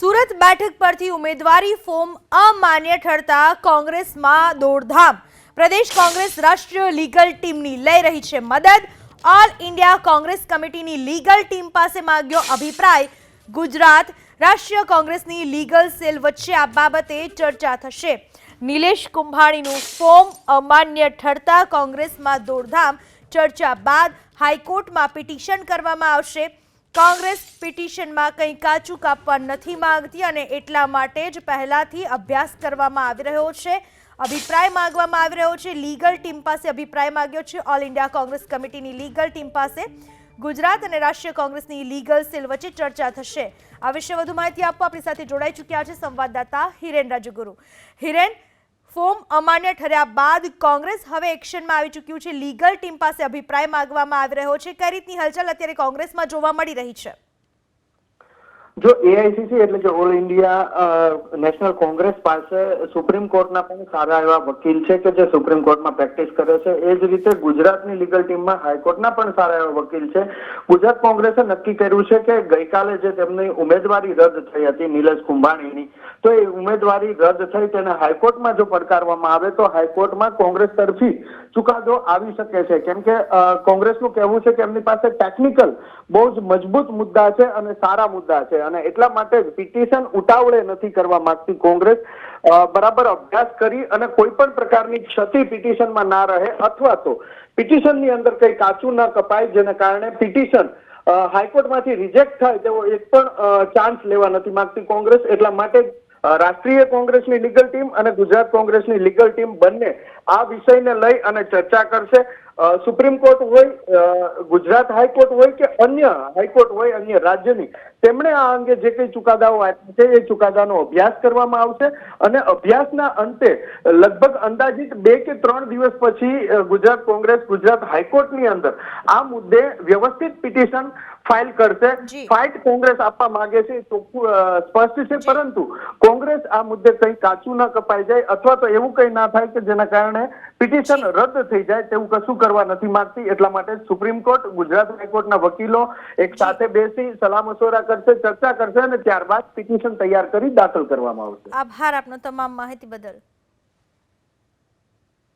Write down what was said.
સુરત બેઠક પરથી ઉમેદવારી ફોર્મ અમાન્ય ઠરતા કોંગ્રેસમાં દોડધામ. પ્રદેશ કોંગ્રેસ રાષ્ટ્રીય લીગલ ટીમની લઈ રહી છે મદદ. ઓલ ઇન્ડિયા કોંગ્રેસ કમિટીની લીગલ ટીમ પાસે માંગ્યો અભિપ્રાય. ગુજરાત રાષ્ટ્રીય કોંગ્રેસની લીગલ સેલ વચ્ચે આ બાબતે ચર્ચા થશે. નિલેશ કુંભાણીનું ફોર્મ અમાન્ય ઠરતા કોંગ્રેસમાં દોડધામ. ચર્ચા બાદ હાઈકોર્ટમાં પિટિશન કરવામાં આવશે. કોંગ્રેસ પિટિશનમાં કંઈ કાચું કાપવા નથી માંગતી અને એટલા માટે જ પહેલાથી અભ્યાસ કરવામાં આવી રહ્યો છે. અભિપ્રાય માંગવામાં આવી રહ્યો છે. લીગલ ટીમ પાસે અભિપ્રાય માંગ્યો છે. ઓલ ઇન્ડિયા કોંગ્રેસ કમિટીની લીગલ ટીમ પાસે ગુજરાત અને રાષ્ટ્રીય કોંગ્રેસની લીગલ સેલ વચ્ચે ચર્ચા થશે. આ વિશે વધુ માહિતી આપવા આપણી સાથે જોડાઈ ચૂક્યા છે સંવાદદાતા હિરેન રાજગુરુ. હિરેન ફોર્મ અમાન્ય ઠર્યા બાદ કોંગ્રેસ હવે એક્શનમાં આવી ચૂક્યું છે. લીગલ ટીમ પાસે અભિપ્રાય માંગવામાં આવી રહ્યો છે. કઈ રીતની હલચલ અત્યારે કોંગ્રેસમાં જોવા મળી રહી છે? જો એઆઈસીસી એટલે કે ઓલ ઇન્ડિયા નેશનલ કોંગ્રેસ પાસે સુપ્રીમ કોર્ટના પણ સારા એવા વકીલ છે કે જે સુપ્રીમ કોર્ટમાં પ્રેક્ટિસ કરે છે. એ જ રીતે ગુજરાતની લીગલ ટીમમાં હાઈકોર્ટના પણ સારા એવા વકીલ છે. ગુજરાત કોંગ્રેસે નક્કી કર્યું છે કે ગઈકાલે જે તેમની ઉમેદવારી રદ થઈ હતી નિલેશ કુંભાણીની, તો એ ઉમેદવારી રદ થઈ તેને હાઈકોર્ટમાં જો પડકારવામાં આવે તો હાઈકોર્ટમાં કોંગ્રેસ તરફી ચુકાદો આવી શકે છે. કેમ કે કોંગ્રેસનું કહેવું છે કે એમની પાસે ટેકનિકલ બહુ જ મજબૂત મુદ્દા છે અને સારા મુદ્દા છે. અને એટલા માટે જ પિટિશન ઉતાવળે નથી કરવા માંગતી કોંગ્રેસ. બરાબર અભ્યાસ કરી અને કોઈ પણ પ્રકારની ક્ષતિ પિટિશનમાં ના રહે અથવા તો પિટિશનની અંદર કંઈ કાચું ન કપાય, જેને કારણે પિટિશન હાઈકોર્ટમાંથી રિજેક્ટ થાય તેવો એક પણ ચાન્સ લેવા નથી માંગતી કોંગ્રેસ. એટલા માટે રાષ્ટ્રીય કોંગ્રેસની લીગલ ટીમ અને ગુજરાત કોંગ્રેસની લીગલ ટીમ બંને આ વિષયને લઈ અને ચર્ચા કરશે. સુપ્રીમ કોર્ટ હોય ગુજરાત હાઈકોર્ટ હોય કે અન્ય હાઈકોર્ટ હોય અન્ય રાજ્યની તેમણે આ અંગે જે કઈ ચુકાદાઓ આપ્યા છે એ ચુકાદાનો અભ્યાસ કરવામાં આવશે અને અભ્યાસના અંતે લગભગ અંદાજિત બે કે ત્રણ દિવસ પછી ગુજરાત કોંગ્રેસ ગુજરાત હાઈકોર્ટની અંદર આ મુદ્દે વ્યવસ્થિત પિટિશન ફાઇલ કરશે. ફાઇટ કોંગ્રેસ આપવા માંગે છે ચોખ્ખું સ્પષ્ટ છે. પરંતુ કોંગ્રેસ આ મુદ્દે કંઈ કાચું ન કપાઈ જાય અથવા તો એવું કંઈ ના થાય કે જેના કારણે પિટિશન રદ થઈ જાય તેવું કશું કરવા નથી માંગતી, એટલા માટે સુપ્રીમ કોર્ટ ગુજરાત હાઈકોર્ટના વકીલો એક સાથે બેસી સલાહ મશવરા કરશે, ચર્ચા કરશે અને ત્યારબાદ પિટિશન તૈયાર કરી દાખલ કરવામાં આવશે. આભાર આપનો તમામ માહિતી બદલ.